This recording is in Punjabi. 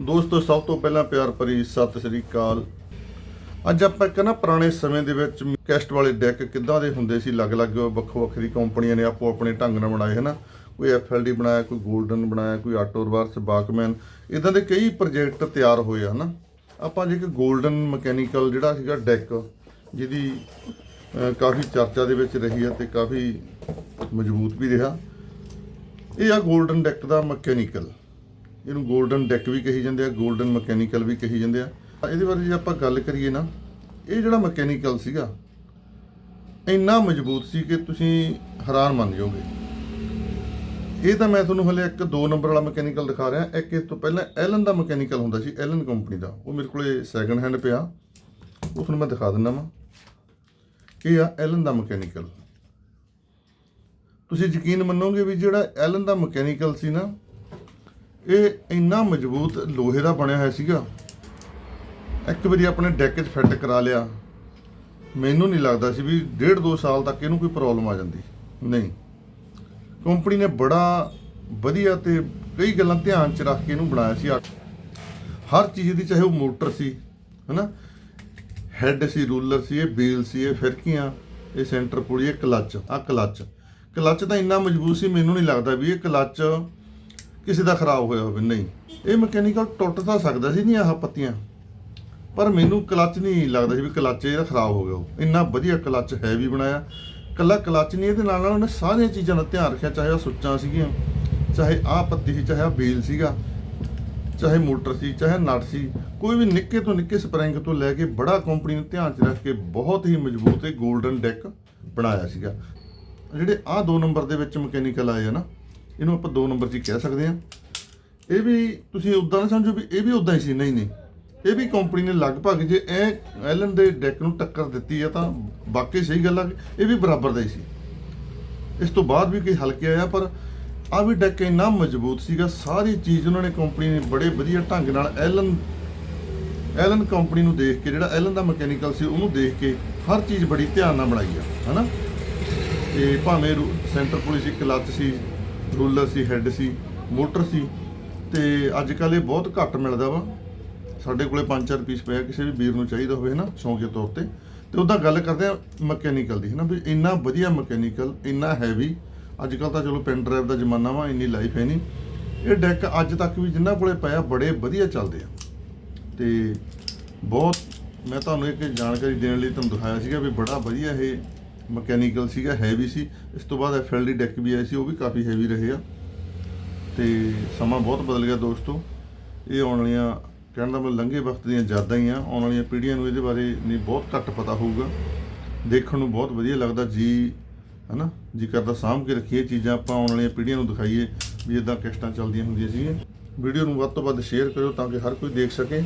ਦੋਸਤੋ, ਸਭ ਤੋਂ ਪਹਿਲਾਂ ਪਿਆਰ ਭਰੀ ਸਤਿ ਸ੍ਰੀ ਅਕਾਲ। ਅੱਜ ਆਪਾਂ ਇੱਕ ਨਾ ਪੁਰਾਣੇ ਸਮੇਂ ਦੇ ਵਿੱਚ ਕੈਸਟ ਵਾਲੇ ਡੈਕ ਕਿੱਦਾਂ ਦੇ ਹੁੰਦੇ ਸੀ, ਅਲੱਗ-ਅਲੱਗ ਵੱਖੋ ਵੱਖਰੀ ਕੰਪਨੀਆਂ ਨੇ ਆਪੋ ਆਪਣੇ ਢੰਗ ਨਾਲ ਬਣਾਏ, ਹਨਾ? ਕੋਈ ਐਫਐਲਡੀ ਬਣਾਇਆ, ਕੋਈ ਗੋਲਡਨ ਬਣਾਇਆ, ਕੋਈ ਆਟੋ ਰਵਰਸ ਬਾਕਮੈਨ ਇਦਾਂ ਦੇ ਕਈ ਪ੍ਰੋਜੈਕਟ ਤਿਆਰ ਹੋਏ ਆ, ਹਨਾ? ਆਪਾਂ ਜੇ ਇੱਕ 골ਡਨ ਮਕੈਨੀਕਲ ਜਿਹੜਾ ਸੀਗਾ ਡੈਕ, ਜਿਹਦੀ ਕਾਫੀ ਚਰਚਾ ਦੇ ਵਿੱਚ ਰਹੀ ਆ ਤੇ ਕਾਫੀ ਮਜ਼ਬੂਤ ਵੀ ਰਿਹਾ। ਇਹ ਆ ਗੋਲਡਨ ਡੈਕ ਦਾ ਮਕੈਨੀਕਲ। ਇਹਨੂੰ 골ਡਨ ਡੈਕ ਵੀ ਕਹੀ ਜਾਂਦੇ ਆ 골ਡਨ ਮਕੈਨੀਕਲ ਵੀ ਕਹੀ ਜਾਂਦੇ ਆ। ਇਹਦੇ ਬਾਰੇ ਜੇ ਆਪਾਂ ਗੱਲ ਕਰੀਏ ਨਾ, ਇਹ ਜਿਹੜਾ ਮਕੈਨੀਕਲ ਸੀਗਾ, ਇੰਨਾ ਮਜ਼ਬੂਤ ਸੀ ਕਿ ਤੁਸੀਂ ਹੈਰਾਨ ਮੰਨ ਜਾਓਗੇ। ਇਹ ਤਾਂ ਮੈਂ ਤੁਹਾਨੂੰ ਹਲੇ ਇੱਕ 2 ਨੰਬਰ ਵਾਲਾ ਮਕੈਨੀਕਲ ਦਿਖਾ ਰਿਹਾ, ਇੱਕ ਇਸ ਤੋਂ ਪਹਿਲਾਂ ਐਲਨ ਦਾ ਮਕੈਨੀਕਲ ਹੁੰਦਾ ਸੀ, ਐਲਨ ਕੰਪਨੀ ਦਾ। ਉਹ ਮੇਰੇ ਕੋਲੇ ਸੈਕੰਡ ਹੈਂਡ ਪਿਆ। ਉਹ ਤੁਹਾਨੂੰ ਮੈਂ ਦਿਖਾ ਦਿੰਦਾ ਵਾਂ। ਇਹ ਆ ਐਲਨ ਦਾ ਮਕੈਨੀਕਲ। ਤੁਸੀਂ ਯਕੀਨ ਮੰਨੋਗੇ ਵੀ ਜਿਹੜਾ ਐਲਨ ਦਾ ਮਕੈਨੀਕਲ ਸੀ ਨਾ ਇਹ ਇੰਨਾ ਮਜ਼ਬੂਤ ਲੋਹੇ ਦਾ ਬਣਿਆ ਹੋਇਆ ਸੀਗਾ। ਇੱਕ ਵਾਰੀ ਆਪਣੇ ਡੈਕ 'ਚ ਫਿੱਟ ਕਰਾ ਲਿਆ। ਮੈਨੂੰ ਨਹੀਂ ਲੱਗਦਾ ਸੀ ਵੀ ਡੇਢ ਦੋ ਸਾਲ ਤੱਕ ਇਹਨੂੰ ਕੋਈ ਪ੍ਰੋਬਲਮ ਆ ਜਾਂਦੀ। ਨਹੀਂ। ਕੰਪਨੀ ਨੇ ਬੜਾ ਵਧੀਆ ਤੇ ਕਈ ਗੱਲਾਂ ਧਿਆਨ 'ਚ ਰੱਖ ਕੇ ਇਹਨੂੰ ਬਣਾਇਆ ਸੀ। ਹਰ ਚੀਜ਼ ਦੀ ਚਾਹੇ ਉਹ ਮੋਟਰ ਸੀ, ਹਨਾ? ਹੈੱਡ ਸੀ, ਰੂਲਰ ਸੀ, ਇਹ ਬੀਲ ਸੀ, ਇਹ ਫਿਰਕੀਆਂ, ਇਹ ਸੈਂਟਰ ਪੁਲੀ, ਇਹ ਕਲੱਚ ਆ ਕਲੱਚ। ਕਲੱਚ ਤਾਂ ਇੰਨਾ ਮਜ਼ਬੂਤ ਸੀ, ਮੈਨੂੰ ਨਹੀਂ ਲੱਗਦਾ ਵੀ ਇਹ ਕਲੱਚ ਕਿਸੇ ਦਾ ਖਰਾਬ ਹੋਇਆ ਹੋਵੇ, ਨਹੀਂ। ਇਹ ਮਕੈਨੀਕਲ ਟੁੱਟ ਤਾਂ ਸਕਦਾ ਸੀ ਨਹੀਂ ਆਹ ਪੱਤੀਆਂ। ਪਰ ਮੈਨੂੰ ਕਲੱਚ ਨਹੀਂ ਲੱਗਦਾ ਸੀ ਵੀ ਕਲੱਚ ਇਹਦਾ ਖਰਾਬ ਹੋ ਗਿਆ ਉਹ ਇੰਨਾ ਵਧੀਆ ਕਲੱਚ ਹੈ ਵੀ ਬਣਾਇਆ। ਕੱਲਾ ਕਲੱਚ ਨਹੀਂ, ਇਹਦੇ ਨਾਲ ਨਾਲ ਉਹਨੇ ਸਾਰੀਆਂ ਚੀਜ਼ਾਂ ਦਾ ਧਿਆਨ ਰੱਖਿਆ, ਚਾਹੇ ਉਹ ਸੁੱਚਾਂ ਸੀਗੀਆਂ, ਚਾਹੇ ਆਹ ਪੱਤੀ ਸੀ, ਚਾਹੇ ਆਹ ਬੀਲ ਸੀਗਾ, ਚਾਹੇ ਮੋਟਰ ਸੀ, ਚਾਹੇ ਨਟ ਸੀ। ਕੋਈ ਵੀ ਨਿੱਕੇ ਤੋਂ ਨਿੱਕੇ ਸਪਰਿੰਗ ਤੋਂ ਲੈ ਕੇ ਬੜਾ ਕੰਪਨੀ ਨੂੰ ਧਿਆਨ 'ਚ ਰੱਖ ਕੇ ਬਹੁਤ ਹੀ ਮਜ਼ਬੂਤ ਤੇ 골ਡਨ ਡੈਕ ਬਣਾਇਆ ਸੀਗਾ। ਜਿਹੜੇ ਆਹ ਦੋ ਨੰਬਰ ਦੇ ਵਿੱਚ ਮਕੈਨੀਕਲ ਆਏ ਆ ਨਾ ਇਹਨੂੰ ਆਪਾਂ ਦੋ ਨੰਬਰ 'ਚ ਹੀ ਕਹਿ ਸਕਦੇ ਆ ਇਹ ਵੀ ਤੁਸੀਂ ਉਦਾਂ ਨਾ ਸਮਝੋ ਵੀ ਇਹ ਵੀ ਉਦਾਂ ਹੀ ਸੀ। ਨਹੀਂ ਨਹੀਂ। ਇਹ ਵੀ ਕੰਪਨੀ ਨੇ ਲਗਭਗ ਜੇ ਇਹ ਐਲਨ ਦੇ ਡੈਕ ਨੂੰ ਟੱਕਰ ਦਿੱਤੀ ਆ ਤਾਂ ਵਾਕਈ ਸਹੀ ਗੱਲ ਆ ਇਹ ਵੀ ਬਰਾਬਰ ਦਾ ਹੀ ਸੀ। ਇਸ ਤੋਂ ਬਾਅਦ ਵੀ ਕਈ ਹਲਕੇ ਆਇਆ, ਪਰ ਆ ਵੀ ਡੈਕ ਇੰਨਾ ਮਜ਼ਬੂਤ ਸੀਗਾ, ਸਾਰੀ ਚੀਜ਼ ਉਹਨਾਂ ਨੇ ਕੰਪਨੀ ਨੇ ਬੜੇ ਵਧੀਆ ਢੰਗ ਨਾਲ ਐਲਨ ਐਲਨ ਕੰਪਨੀ ਨੂੰ ਦੇਖ ਕੇ, ਜਿਹੜਾ ਐਲਨ ਦਾ ਮਕੈਨੀਕਲ ਸੀ, ਉਹਨੂੰ ਦੇਖ ਕੇ ਹਰ ਚੀਜ਼ ਬੜੀ ਧਿਆਨ ਨਾਲ ਬਣਾਈ ਆ, ਹਨਾ? ਤੇ ਭਾਵੇਂ ਰੂ- ਸੈਂਟਰ ਪੁਲਿਸ ਇੱਕ ਲੱਤ ਸੀ ਰੂਲਰ ਸੀ, ਹੈੱਡ ਸੀ, ਮੋਟਰ ਸੀ ਤੇ ਅੱਜ ਕੱਲ ਇਹ ਬਹੁਤ ਘੱਟ ਮਿਲਦਾ ਵਾ। ਸਾਡੇ ਕੋਲੇ 5-4 ਪੀਸ ਪਿਆ, ਕਿਸੇ ਵੀ ਵੀਰ ਨੂੰ ਚਾਹੀਦਾ ਹੋਵੇ ਨਾ ਸ਼ੌਂਕੀ ਤੌਰ ਤੇ। ਤੇ ਉਹਦਾ ਗੱਲ ਕਰਦੇ ਆ ਮਕੈਨੀਕਲ ਦੀ ਹੈ ਨਾ ਵੀ ਇੰਨਾ ਵਧੀਆ ਮਕੈਨੀਕਲ, ਇੰਨਾ ਹੈਵੀ ਅੱਜ ਕੱਲ ਤਾਂ ਚਲੋ ਪੈਨ ਡਰਾਈਵ ਦਾ ਜ਼ਮਾਨਾ ਵਾ, ਇੰਨੀ ਲਾਈਫ ਹੈ ਨਹੀਂ। ਇਹ ਡੈਕ ਅੱਜ ਤੱਕ ਵੀ ਜਿੰਨਾ ਕੋਲੇ ਪਿਆ, ਬੜੇ ਵਧੀਆ ਚੱਲਦੇ ਆ। ਤੇ ਬਹੁਤ, ਮੈਂ ਤੁਹਾਨੂੰ ਇੱਕ ਜਾਣਕਾਰੀ ਦੇਣ ਲਈ ਤੁਹਾਨੂੰ ਦਿਖਾਇਆ ਸੀਗਾ ਵੀ ਬੜਾ ਵਧੀਆ ਇਹ ਮਕੈਨੀਕਲ ਸੀਗਾ ਹੈਵੀ ਸੀ। ਇਸ ਤੋਂ ਬਾਅਦ ਐਫਐਲਡੀ ਡੈਕ ਵੀ ਆਏ ਸੀ, ਉਹ ਵੀ ਕਾਫੀ ਹੈਵੀ ਰਹੇ ਆ। ਤੇ ਸਮਾਂ ਬਹੁਤ ਬਦਲ ਗਿਆ ਦੋਸਤੋ। ਇਹ ਆਉਣ ਵਾਲੀਆਂ, ਕਹਿਣ ਦਾ ਮਤਲਬ ਲੰਘੇ ਵਕਤ ਦੀਆਂ ਯਾਦਾਂ ਹੀ ਆ। ਆਉਣ ਵਾਲੀਆਂ ਪੀੜ੍ਹੀਆਂ ਨੂੰ ਇਹਦੇ ਬਾਰੇ ਨਹੀਂ, ਬਹੁਤ ਘੱਟ ਪਤਾ ਹੋਊਗਾ। ਦੇਖਣ ਨੂੰ ਬਹੁਤ ਵਧੀਆ ਲੱਗਦਾ, ਜੀ, ਹਨਾ? ਜੀ ਕਰਦਾ ਸਾਂਭ ਕੇ ਰੱਖੀਏ ਚੀਜ਼ਾਂ, ਆਪਾਂ ਆਉਣ ਵਾਲੀਆਂ ਪੀੜ੍ਹੀਆਂ ਨੂੰ ਦਿਖਾਈਏ ਵੀ ਇਦਾਂ ਕਿਸ਼ਤਾਂ ਚੱਲਦੀਆਂ ਹੁੰਦੀਆਂ ਸੀਗੀਆਂ। ਵੀਡੀਓ ਨੂੰ ਵੱਧ ਤੋਂ ਵੱਧ ਸ਼ੇਅਰ ਕਰਿਓ ਤਾਂ ਕਿ ਹਰ ਕੋਈ ਦੇਖ ਸਕੇ।